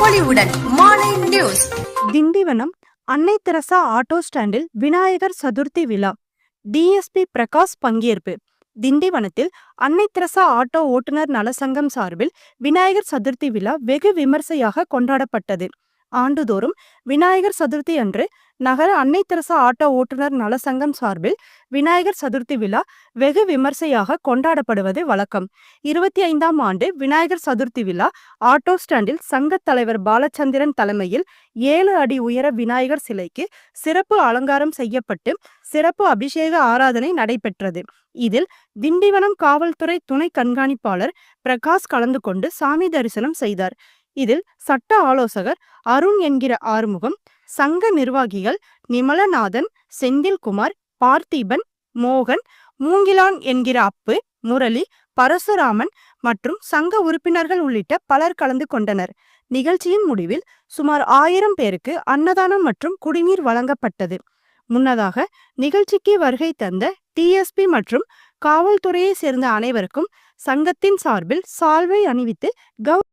பொலிவுடன் மாலை நியூஸ். திண்டிவனம் அன்னை தெரசா ஆட்டோ ஸ்டாண்டில் விநாயகர் சதுர்த்தி விழா. டிஎஸ்பி பிரகாஷ் பங்கேற்பு. திண்டிவனத்தில் அன்னை தெரசா ஆட்டோ ஓட்டுநர் நலசங்கம் சார்பில் விநாயகர் சதுர்த்தி விழா வெகு விமர்சையாக கொண்டாடப்பட்டது. ஆண்டுதோறும் விநாயகர் சதுர்த்தி அன்று நகர அன்னை தெரசா ஆட்டோ ஓட்டுநர் நலசங்கம் சார்பில் விநாயகர் சதுர்த்தி விழா வெகு விமர்சையாக கொண்டாடப்படுவது வழக்கம். இருபத்தி ஐந்தாம் ஆண்டு விநாயகர் சதுர்த்தி விழா ஆட்டோ ஸ்டாண்டில் சங்கத் தலைவர் பாலச்சந்திரன் தலைமையில் ஏழு அடி உயர விநாயகர் சிலைக்கு சிறப்பு அலங்காரம் செய்யப்பட்டு சிறப்பு அபிஷேக ஆராதனை நடைபெற்றது. இதில் திண்டிவனம் காவல்துறை துணை கண்காணிப்பாளர் பிரகாஷ் கலந்து கொண்டு சாமி தரிசனம் செய்தார். இதில் சட்ட ஆலோசகர் அருண் என்கிற ஆறுமுகம் சங்க நிர்வாகிகள் நிமலநாதன் செந்தில்குமார் பார்த்திபன் மோகன் மூங்கிலான் என்கிற அப்பு முரளி பரசுராமன் மற்றும் சங்க உறுப்பினர்கள் உள்ளிட்ட பலர் கலந்து கொண்டனர். நிகழ்ச்சியின் முடிவில் சுமார் ஆயிரம் பேருக்கு அன்னதானம் மற்றும் குடிநீர் வழங்கப்பட்டது. முன்னதாக நிகழ்ச்சிக்கு வருகை தந்த டிஎஸ்பி மற்றும் காவல்துறையை சேர்ந்த அனைவருக்கும் சங்கத்தின் சார்பில் சால்வை அணிவித்து கௌ